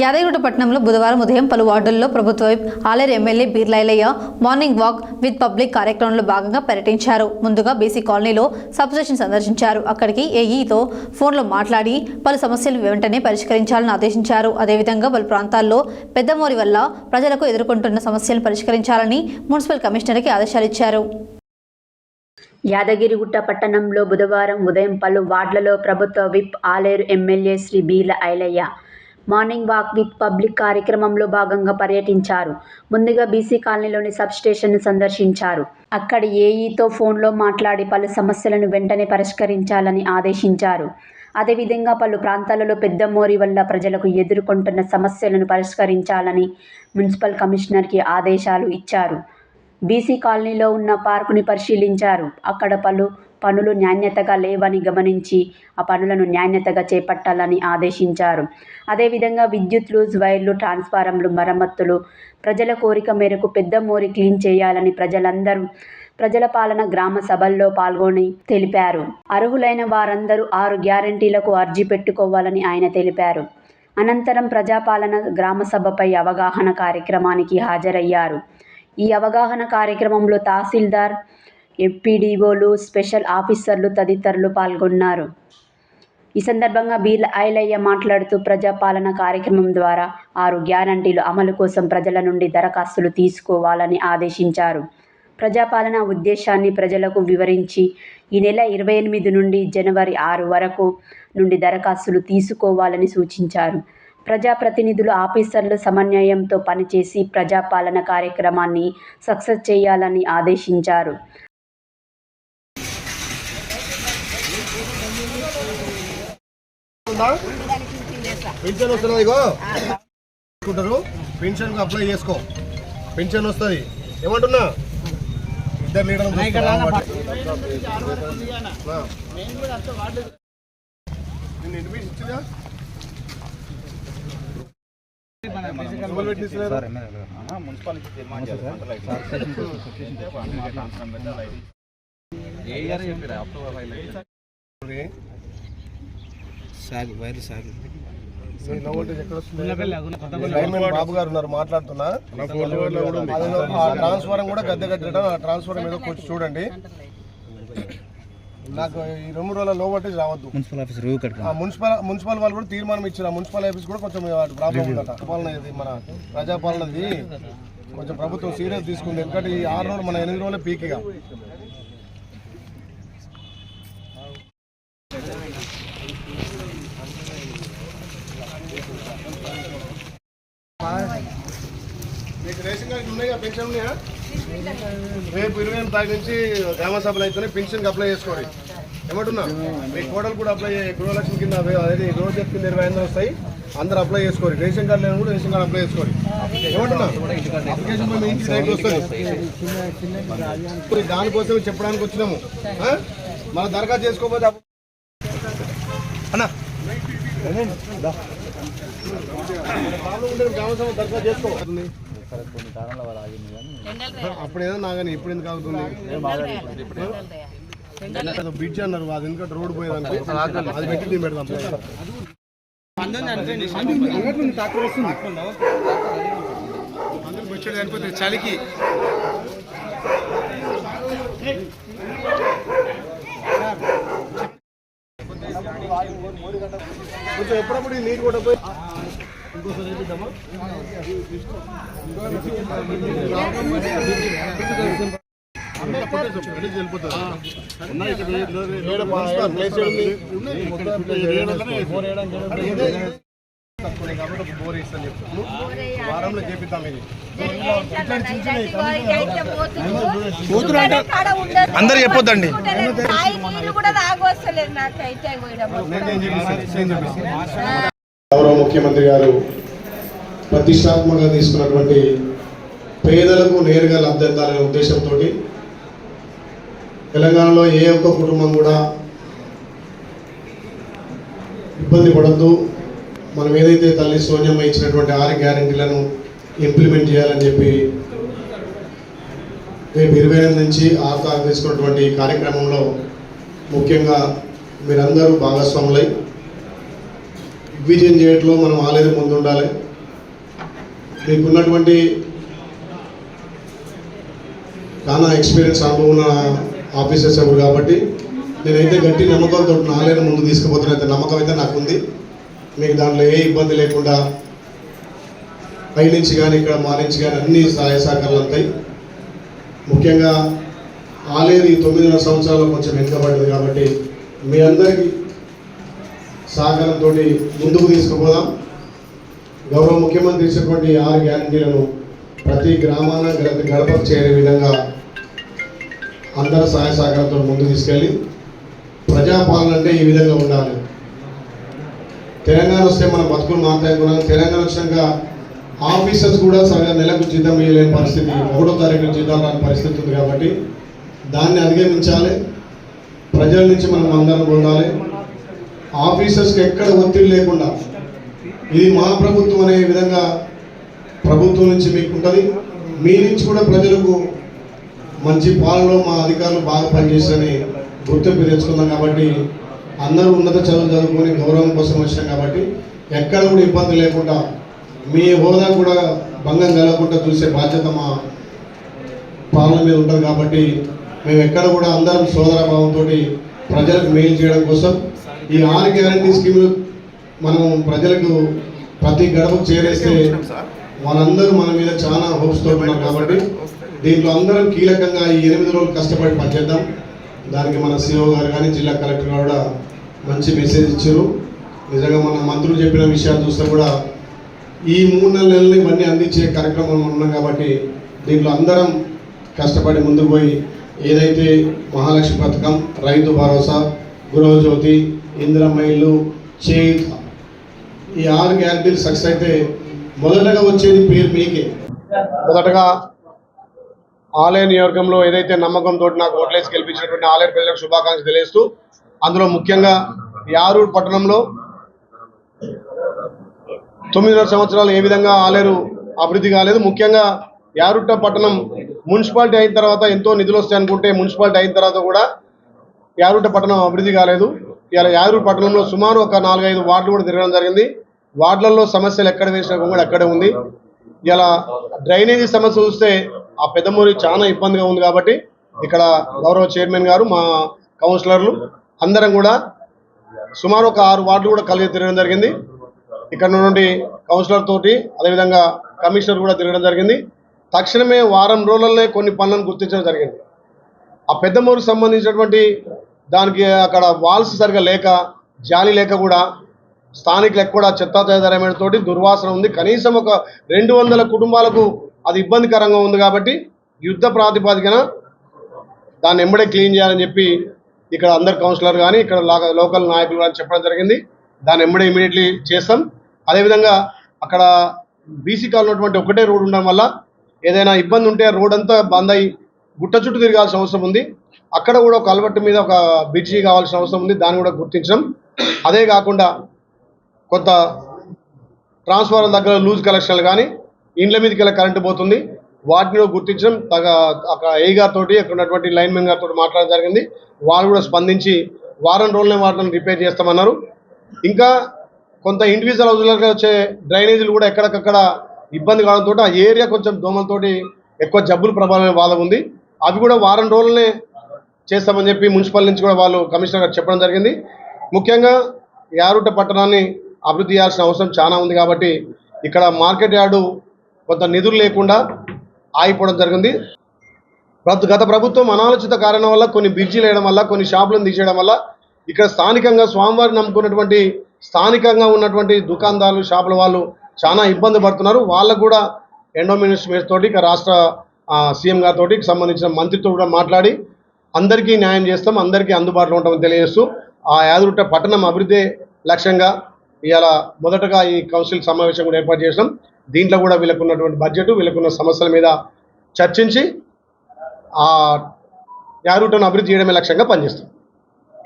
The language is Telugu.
యాదగిరిగుట్ట పట్టణంలో బుధవారం ఉదయం పలు వార్డుల్లో ప్రభుత్వ whip Aleru MLA Beerla Ilaiah morning walk with public కార్యక్రమంలో భాగంగా పర్యటించారు. ముందుగా బీసీ కాలనీలో సబ్స్టేషన్ సందర్శించారు. అక్కడికి ఏఈతో ఫోన్లో మాట్లాడి పలు సమస్యలు వెంటనే పరిష్కరించాలని ఆదేశించారు. అదేవిధంగా పలు ప్రాంతాల్లో పెద్దమోరి వల్ల ప్రజలకు ఎదుర్కొంటున్న సమస్యలను పరిష్కరించాలని మున్సిపల్ కమిషనర్కి ఆదేశాలు ఇచ్చారు. యాదగిరిగుట్ట పట్టణంలో బుధవారం ఉదయం పలు వార్డులలో ప్రభుత్వ whip Aleru MLA Shri Beerla Ilaiah morning walk with public కార్యక్రమంలో భాగంగా పర్యటించారు. ముందుగా బీసీ కాలనీలోని సబ్ స్టేషన్ను సందర్శించారు. అక్కడ ఏఈతో ఫోన్లో మాట్లాడి పలు సమస్యలను వెంటనే పరిష్కరించాలని ఆదేశించారు. అదేవిధంగా పలు ప్రాంతాలలో పెద్ద మోరి వల్ల ప్రజలకు ఎదుర్కొంటున్న సమస్యలను పరిష్కరించాలని మున్సిపల్ కమిషనర్కి ఆదేశాలు ఇచ్చారు. బీసీ కాలనీలో ఉన్న పార్కుని పరిశీలించారు. అక్కడ పలు పనులు నాణ్యతగా లేవని గమనించి ఆ పనులను నాణ్యతగా చేపట్టాలని ఆదేశించారు. అదేవిధంగా విద్యుత్ లూజ్ వైర్లు ట్రాన్స్ఫారంలు మరమ్మతులు ప్రజల కోరిక మేరకు పెద్ద మోరి క్లీన్ చేయాలని ప్రజలందరూ ప్రజల పాలన గ్రామ సభల్లో పాల్గొని తెలిపారు. అర్హులైన వారందరూ ఆరు గ్యారంటీలకు అర్జీ పెట్టుకోవాలని ఆయన తెలిపారు. అనంతరం ప్రజాపాలన గ్రామ సభపై అవగాహన కార్యక్రమానికి హాజరయ్యారు. ఈ అవగాహన కార్యక్రమంలో తహసీల్దార్ ఎంపీడీఓలు స్పెషల్ ఆఫీసర్లు తదితరులు పాల్గొన్నారు. ఈ సందర్భంగా బీర్ల ఐలయ్య మాట్లాడుతూ ప్రజాపాలన కార్యక్రమం ద్వారా ఆరు గ్యారంటీలు అమలు కోసం ప్రజల నుండి దరఖాస్తులు తీసుకోవాలని ఆదేశించారు. ప్రజాపాలన ఉద్దేశాన్ని ప్రజలకు వివరించి ఈ నెల ఇరవై ఎనిమిది నుండి జనవరి ఆరు వరకు నుండి దరఖాస్తులు తీసుకోవాలని సూచించారు. ప్రజాప్రతినిధులు ఆఫీసర్లు సమన్వయంతో పనిచేసి ప్రజాపాలన కార్యక్రమాన్ని సక్సెస్ చేయాలని ఆదేశించారు. పెన్షన్ వస్తున్నది ఇగో. తీసుకుంటారు. పెన్షన్ అప్లై చేసుకో. పెన్షన్ వస్తుంది. ఏమంటున్నా? ఇద్దరు లీడర్లు చూస్తున్నా సాగు వైరు సాగు. బాబు గారు ఉన్నారు మాట్లాడుతున్నా. ట్రాన్స్ఫారం కూడా గద్దె కట్టడం ఆ ట్రాన్స్ఫారం ఏదో కొంచెం చూడండి. నాకు ఈ రెండు రోజుల లో వోల్టేజ్ రావద్దు. మున్సిపల్ ఆఫీస్ మున్సిపల్ మున్సిపల్ వాళ్ళు కూడా తీర్మానం ఇచ్చారు. మున్సిపల్ ఆఫీస్ కూడా కొంచెం ప్రాబ్లం ఉందట. పాలన ఇది మన ప్రజాపాలనది. కొంచెం ప్రభుత్వం సీరియస్ తీసుకుంది. ఎందుకంటే ఈ ఆరు రోజులు మన ఎనిమిది రోజులే పీక్గా మీకు రేషన్ కార్డు ఉన్నాయా పెన్షన్ ఉన్నాయా? రేపు ఇరవై ఎనిమిది తారీఖు నుంచి గ్రామ సభలు అయితేనే పెన్షన్కి అప్లై చేసుకోండి. ఏమంటున్నా? మీ కోడలు కూడా అప్లై గృహలక్ష్మి కింద అదే రోజు కింద ఇరవై ఐదు వస్తాయి. అందరూ అప్లై చేసుకోరు రేషన్ కార్డు లేని కూడా రేషన్ కార్డు అప్లై చేసుకోరు ఏమంటున్నా? అప్లికేషన్ పోయి మీ ఇంటికి డైరెక్ట్ వస్తుంది. దానికోసమే చెప్పడానికి వచ్చినాము? మన దరఖాస్తు చేసుకోకపోతే అన్నా. గ్రామ సభ దరఖాస్తు చేసుకో అప్పుడు ఏదో నాగని ఇప్పుడు ఎందుకు అవుతుంది ఏదో బ్రిడ్జ్ అన్నారు అది ఎందుకంటే రోడ్డు పోయేదానికి అది పెట్టి నేను పెడదాం. చలికి. కొంచెం ఎప్పుడప్పుడు ఈ నీరు కూడా పోయి అందరూ కాబట్టి ఒక బోర్ వేస్తాను చెప్తాను వారంలో చేపిద్దాం ఇది చెప్పొద్దండి. గౌరవ ముఖ్యమంత్రి గారు ప్రతిష్టాత్మకంగా తీసుకున్నటువంటి పేదలకు నేరుగా లబ్ధిందాలనే ఉద్దేశంతో తెలంగాణలో ఏ ఒక్క కుటుంబం కూడా ఇబ్బంది పడద్దు. మనం ఏదైతే తల్లి సోనియమ్మ ఇచ్చినటువంటి ఆరు గ్యారంటీలను ఇంప్లిమెంట్ చేయాలని చెప్పి రేపు ఇరవై ఎనిమిది నుంచి ఆరు తారీఖు తీసుకున్నటువంటి కార్యక్రమంలో ముఖ్యంగా మీరందరూ భాగస్వాములై విజయం చేయట్లో మనం ఆలేరు ముందు ఉండాలి మీకున్నటువంటి చాలా ఎక్స్పీరియన్స్ అనుభవం ఉన్న ఆఫీసర్స్ ఎవరు కాబట్టి నేనైతే గట్టి నమ్మకంతో నాలేరు ముందు తీసుకుపోతున్న అయితే నమ్మకం అయితే నాకు ఉంది మీకు దాంట్లో ఏ ఇబ్బంది లేకుండా పై నుంచి కానీ ఇక్కడ మా నుంచి కానీ అన్ని సహాయ సహకారాలు అంతాయి. ముఖ్యంగా ఆలేరు ఈ తొమ్మిదిన్నర సంవత్సరాలు కొంచెం వెనుకబడ్డది కాబట్టి మీ అందరికీ సహకారంతో ముందుకు తీసుకుపోదాం. గౌరవ ముఖ్యమంత్రి ఇచ్చినటువంటి ఆరు గ్యారంటీలను ప్రతి గ్రామాన గడప గడపకు చేరే విధంగా అందరి సహాయ సహకారంతో ముందు తీసుకెళ్ళి ప్రజాపాలన అంటే ఈ విధంగా ఉండాలి. తెలంగాణ వస్తే మన బతుకులు మాట్లాడుకున్నాం తెలంగాణ వచ్చినాక ఆఫీసర్స్ కూడా సరిగా నెలకు జీతం వేయలేని పరిస్థితి. ఒకటో తారీఖు జీతం రాని పరిస్థితి ఉంది కాబట్టి దాన్ని అధిగమించాలి. ప్రజల నుంచి మనం అందరం పొందాలి ఆఫీసర్స్కి ఎక్కడ ఒత్తిడి లేకుండా ఇది మా ప్రభుత్వం అనే విధంగా ప్రభుత్వం నుంచి మీకు ఉంటుంది మీ నుంచి కూడా ప్రజలకు మంచి పాలనలో మా అధికారులు బాగా పనిచేస్తారని గుర్తింపు తెచ్చుకున్నాం కాబట్టి అందరూ ఉన్నత చదువులు చదువుకొని గౌరవం కోసం వచ్చాం కాబట్టి ఎక్కడ కూడా ఇబ్బంది లేకుండా మీ హోదా కూడా భంగం కలగకుండా చూసే బాధ్యత మా పాలన మీద ఉంటుంది కాబట్టి మేము ఎక్కడ కూడా అందరం సోదర భావంతో ప్రజలకు మేలు చేయడం కోసం ఈ ఆరు గ్యారంటీ స్కీములు మనం ప్రజలకు ప్రతి గడపకు చేరేస్తే వాళ్ళందరూ మన మీద చాలా హోప్స్ తోటి ఉన్నారు కాబట్టి దీంట్లో అందరం కీలకంగా ఈ ఎనిమిది రోజులు కష్టపడి పనిచేద్దాం. దానికి మన సిఓ గారు కానీ జిల్లా కలెక్టర్ గారు కూడా మంచి మెసేజ్ ఇచ్చారు. నిజంగా మన మంత్రులు చెప్పిన విషయాలు చూస్తే కూడా ఈ మూడు నెలల నెలలు ఇవన్నీ అందించే కార్యక్రమం ఉన్నాం కాబట్టి దీంట్లో అందరం కష్టపడి ముందుకు పోయి ఏదైతే మహాలక్ష్మి పథకం రైతు భరోసా గృహజ్యోతి ఇందిరమ్మ ఇల్లు చేయూత ఈ ఆరు గ్యారంటీలు సక్సెస్ అయితే మొదటగా వచ్చేది పేరు మీకే. మొదటగా ఆలయ నియోజకంలో ఏదైతే నమ్మకంతో నాకు ఓట్లేసి గెలిపించినటువంటి ఆలయ ప్రజలకు శుభాకాంక్షలు తెలియస్తూ అందులో ముఖ్యంగా యారూరు పట్టణంలో తొమ్మిదిన్నర సంవత్సరాలు ఏ విధంగా ఆలేరు అభివృద్ధి కాలేదు. ముఖ్యంగా యారుట్ట పట్టణం మున్సిపాలిటీ అయిన తర్వాత ఎంతో నిధులు వస్తాయి అనుకుంటే మున్సిపాలిటీ అయిన తర్వాత కూడా యారుట్ట పట్టణం అభివృద్ధి కాలేదు. ఇలా యారూరు పట్టణంలో సుమారు ఒక నాలుగైదు వార్డులు కూడా తిరగడం జరిగింది. వార్డులలో సమస్యలు ఎక్కడ వేసినా కూడా అక్కడే ఉంది. ఇలా డ్రైనేజీ సమస్య చూస్తే ఆ పెద్దమూరి చాలా ఇబ్బందిగా ఉంది కాబట్టి ఇక్కడ గౌరవ చైర్మన్ గారు మా కౌన్సిలర్లు అందరం కూడా సుమారు ఒక ఆరు వార్డులు కూడా కలిగి తిరగడం జరిగింది. ఇక్కడ నుండి కౌన్సిలర్ తోటి అదేవిధంగా కమిషనర్ కూడా తిరగడం జరిగింది. తక్షణమే వారం రోజులనే కొన్ని పనులను గుర్తించడం జరిగింది. ఆ పెద్దమూరుకు సంబంధించినటువంటి దానికి అక్కడ వాల్స్ సరిగా లేక జాలి లేక కూడా స్థానికులు కూడా చెత్తాచేదరమైన తోటి దుర్వాసన ఉంది. కనీసం ఒక రెండు వందల కుటుంబాలకు అది ఇబ్బందికరంగా ఉంది కాబట్టి యుద్ధ ప్రాతిపదికన దాన్ని ఎంబడే క్లీన్ చేయాలని చెప్పి ఇక్కడ అందరు కౌన్సిలర్ కానీ ఇక్కడ లోకల్ నాయకులు కానీ చెప్పడం జరిగింది. దాన్ని ఎంబడే ఇమీడియట్లీ చేస్తాం. అదేవిధంగా అక్కడ బీసీ కాల్ ఉన్నటువంటి ఒకటే రోడ్ ఉండడం వల్ల ఏదైనా ఇబ్బంది ఉంటే రోడ్ అంతా బంద్ అయి గుట్ట చుట్టూ తిరగాల్సిన అవసరం ఉంది. అక్కడ కూడా ఒక అలవట్టు మీద ఒక బ్రిడ్జి కావాల్సిన అవసరం ఉంది. దాన్ని కూడా గుర్తించడం అదే కాకుండా కొంత ట్రాన్స్ఫార్మర్ దగ్గర లూజ్ కలెక్షన్లు కానీ ఇండ్ల మీదకి వెళ్ళి కరెంటు పోతుంది. వాటిని గుర్తించడం తగ అక్కడ ఏ తోటి అక్కడ ఉన్నటువంటి లైన్ మెన్ గారితో మాట్లాడడం జరిగింది. వాళ్ళు కూడా స్పందించి వారం రోజులనే వాటిని రిపేర్ చేస్తామన్నారు. ఇంకా కొంత ఇండివిజువల్ హౌజులకు వచ్చే డ్రైనేజీలు కూడా ఎక్కడికక్కడ ఇబ్బంది కావడంతో ఆ ఏరియా కొంచెం దోమలతోటి ఎక్కువ జబ్బులు ప్రభావం వాళ్ళ ఉంది. అవి కూడా వారం రోజులనే చేస్తామని చెప్పి మున్సిపల్ నుంచి కూడా వాళ్ళు కమిషనర్ గారు చెప్పడం జరిగింది. ముఖ్యంగా యారుట పట్టణాన్ని అభివృద్ధి చేయాల్సిన అవసరం చాలా ఉంది కాబట్టి ఇక్కడ మార్కెట్ యార్డు కొంత నిధులు లేకుండా ఆగిపోవడం జరిగింది. గత ప్రభుత్వం అనాలోచిత కారణం వల్ల కొన్ని బ్రిడ్జీలు వేయడం వల్ల కొన్ని షాపులను తీసేయడం వల్ల ఇక్కడ స్థానికంగా స్వామివారిని నమ్ముకున్నటువంటి స్థానికంగా ఉన్నటువంటి దుకాణదారులు షాపుల వాళ్ళు చాలా ఇబ్బంది పడుతున్నారు. వాళ్ళకు కూడా ఎండో తోటి ఇక రాష్ట్ర సీఎం గారితో సంబంధించిన మంత్రితో కూడా మాట్లాడి అందరికీ న్యాయం చేస్తాం అందరికీ అందుబాటులో ఉంటామని తెలియజేస్తూ ఆ యాదరుట్ట పట్టణం అభివృద్ధి లక్ష్యంగా ఇవాళ మొదటగా ఈ కౌన్సిల్ సమావేశం కూడా ఏర్పాటు చేసినాం. దీంట్లో కూడా వీళ్ళకున్నటువంటి బడ్జెట్ వీళ్ళకున్న సమస్యల మీద చర్చించి ఆ యాదరుట్టను అభివృద్ధి చేయడమే లక్ష్యంగా పనిచేస్తాం.